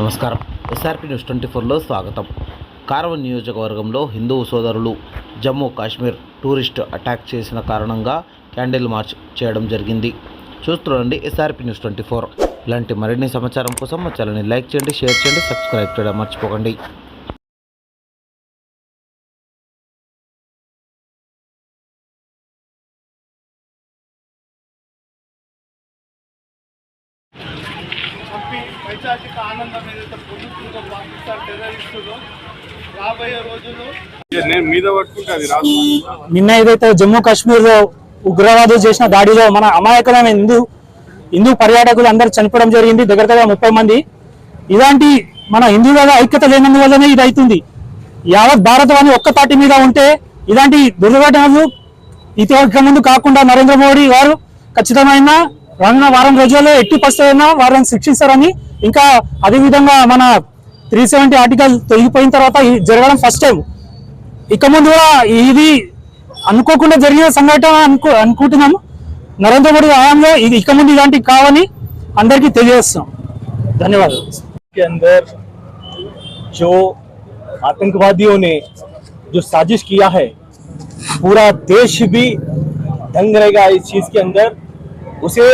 నమస్కారం. SRP news twenty ఫోర్లో స్వాగతం. కారవన్ నియోజకవర్గంలో హిందూ సోదరులు జమ్మూ కాశ్మీర్ టూరిస్ట్ అటాక్ చేసిన కారణంగా క్యాండిల్ మార్చ్ చేయడం జరిగింది. చూస్తుండండి ఎస్ఆర్పి న్యూస్ ట్వంటీ ఫోర్. ఇలాంటి మరిన్ని సమాచారం కోసం మా ఛానల్ని లైక్ చేయండి షేర్ చేయండి సబ్స్క్రైబ్ చేయడం మర్చిపోకండి. చంపి పైచాచిక ఆనందం ఏదైతే పొందుతుందో పాకిస్తాన్ టెర్రరిస్టులు రాబోయే రోజుల్లో నిన్న ఏదైతే జమ్మూ కాశ్మీర్లో ఉగ్రవాదులు చేసిన దాడిలో మన అమాయకమైన హిందూ హిందూ పర్యాటకులు అందరూ చనిపోవడం జరిగింది. దగ్గర దగ్గర ముప్పై మంది. ఇలాంటి మన హిందువుల ఐక్యత లేనందువల్లనే ఇది అవుతుంది. యావత్ భారతవాణి ఒక్క తాటి మీద ఉంటే ఇలాంటి దుర్ఘటనలు ఇక ముందు కాకుండా నరేంద్ర మోడీ గారు ఖచ్చితమైన రానున్న వారం రోజుల్లో ఎట్టి పరిస్థితుల్లో వారిని శిక్షిస్తారని ఇంకా అదే విధంగా మన త్రీ సెవెంటీ ఆర్టికల్ తొలగిపోయిన తర్వాత ఇది జరగడం ఫస్ట్ టైం ఇక ముందు కూడా ఇది అనుకోకుండా జరిగిన సంఘటన అనుకో అనుకుంటున్నాము నరేంద్ర మోడీ హయాంలో ఇది ఇక ముందు ఇలాంటివి కావని అందరికీ తెలియజేస్తున్నాం ధన్యవాదాలు के अंदर जो आतंकवादियों ने जो साजिश किया है पूरा देश भी दंग रहेगा इस चीज के अंदर उसे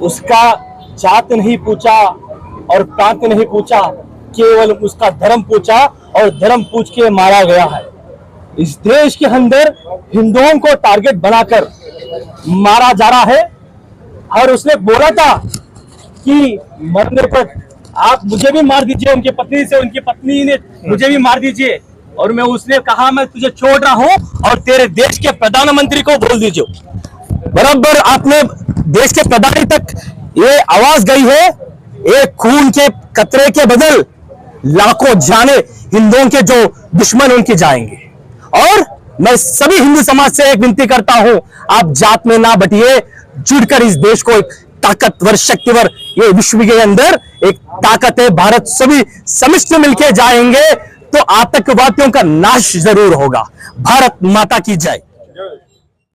उसका जात नहीं पूछा और प्रांत नहीं पूछा, केवल उसका धर्म पूछा और धर्म पूछ के मारा गया है। इस देश के अंदर हिंदुओं को टारगेट बनाकर मारा जा रहा है और उसने बोला था कि मरने पर आप मुझे भी मार दीजिए, उनकी पत्नी से, उनकी पत्नी ने मुझे भी मार दीजिए। और मैं उसने कहा, मैं तुझे छोड़ रहा हूँ और तेरे देश के प्रधानमंत्री को बोल दीजिए। बराबर आपने देश के प्रधानी तक ये आवाज़ गई है, एक खून के कतरे के बदल लाखों जाने हिंदुओं के जो दुश्मन उनके जाएँगे। और मैं सभी हिंदू समाज से एक विनती करता हूँ, आप जात में ना बटिए, जुड़कर इस देश को एक ताकतवर, शक्तिवर, ये विश्व के अंदर एक ताकत है, भारत सभी समिष्ट मिलकर जाएँगे तो आतंकवादियों का नाश ज़रूर होगा। भारत माता की जय।